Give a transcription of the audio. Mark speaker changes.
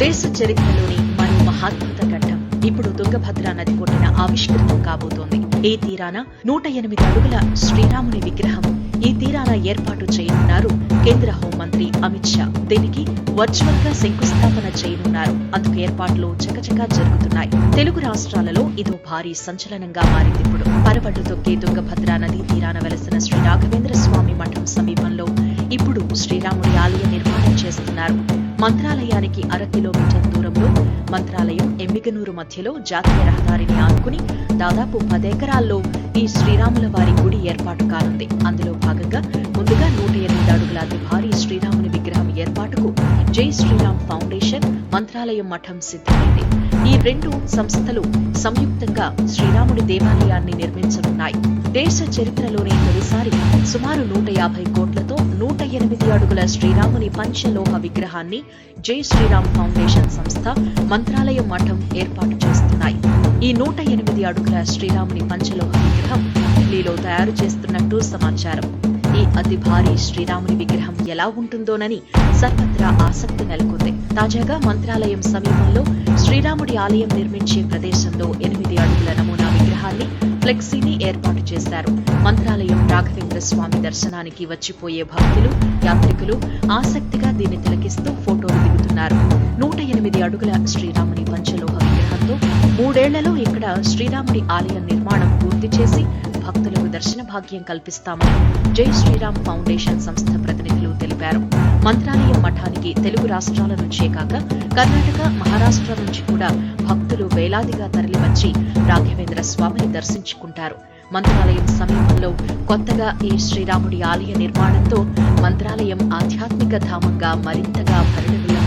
Speaker 1: దేశ చరిత్రలోని మరో మహాద్భుత ఘట్టం. ఇప్పుడు తుంగభద్ర నది కొట్టిన ఆవిష్కృతం కాబోతోంది. ఈ తీరాన నూట ఎనిమిది అడుగుల శ్రీరాముని విగ్రహం ఈ తీరాన ఏర్పాటు చేయనున్నారు కేంద్ర హోంమంత్రి అమిత్ షా. దీనికి వర్చువల్గా శంకుస్థాపన చేయనున్నారు. అందుకు ఏర్పాట్లు చకచకా జరుగుతున్నాయి. తెలుగు రాష్ట్రాలలో ఇదో భారీ సంచలనంగా మారింది ఇప్పుడు. పరబడ్డు తొక్కే తుంగభద్రా నదీ తీరాన వెలసిన శ్రీ రాఘవేంద్ర స్వామి మఠం సమీపంలో ఇప్పుడు శ్రీరాముడి ఆలయ నిర్మాణం చేస్తున్నారు. మంత్రాలయానికి అర కిలోమీటర్ దూరంలో మంత్రాలయం ఎమ్మిగనూరు మధ్యలో జాతీయ రహదారిని ఆనుకుని దాదాపు పదెకరాల్లో ఈ శ్రీరాముల వారి గుడి ఏర్పాటు కానుంది. అందులో భాగంగా ముందుగా నూట ఎనిమిది అడుగుల అతి భారీ శ్రీరాముని విగ్రహం ఏర్పాటుకు జై శ్రీరామ్ ఫౌండేషన్ మంత్రాలయం మఠం సిద్ధమైంది. ఈ రెండు సంస్థలు సంయుక్తంగా శ్రీరాముడి దేవాలయాన్ని నిర్మించనున్నాయి. దేశ చరిత్రలోనే తొలిసారి సుమారు నూట యాభై కోట్ల ఎనిమిది అడుగుల శ్రీరాముని పంచలోహ విగ్రహాన్ని జై శ్రీరామ్ ఫౌండేషన్ సంస్థ మంత్రాలయం మఠం ఏర్పాటు చేస్తున్నాయి. ఈ నూట ఎనిమిది అడుగుల శ్రీరాముని పంచలోహ విగ్రహం ఢిల్లీలో తయారు చేస్తున్నట్టు సమాచారం. ఈ అతి భారీ శ్రీరాముని విగ్రహం ఎలా ఉంటుందోనని సర్వత్రా ఆసక్తి నెలకొంది. తాజాగా మంత్రాలయం సమీపంలో శ్రీరాముడి ఆలయం నిర్మించే ప్రదేశంలో ఎనిమిది అడుగుల నమూనా విగ్రహాన్ని ఫ్లెక్సీని ఏర్పాటు చేశారు. మంత్రాలయం రాఘవేంద్ర స్వామి దర్శనానికి వచ్చిపోయే భక్తులు యాత్రికులు ఆసక్తిగా దీన్ని తిలకిస్తూ ఫోటోలు దిగుతున్నారు. నూట ఎనిమిది అడుగుల శ్రీరాముని పంచలోహ విగ్రహంతో మూడేళ్ళలో ఇక్కడ శ్రీరాముడి ఆలయం నిర్మాణం పూర్తి చేసి భక్తులకు దర్శన భాగ్యం కల్పిస్తామని జై శ్రీరామ్ ఫౌండేషన్ సంస్థ ప్రతినిధులు తెలిపారు. మంత్రాలయం మఠానికి తెలుగు రాష్ట్రాల నుంచే కాక కర్ణాటక మహారాష్ట్ర నుంచి కూడా భక్తులు వేలాదిగా తరలివచ్చి రాఘవేంద్ర స్వామిని దర్శించుకుంటారు. మంత్రాలయం సమీపంలో కొత్తగా ఈ శ్రీరాముడి ఆలయ నిర్మాణంతో మంత్రాలయం ఆధ్యాత్మిక ధామంగా మరింతగా పరిణమిల్లం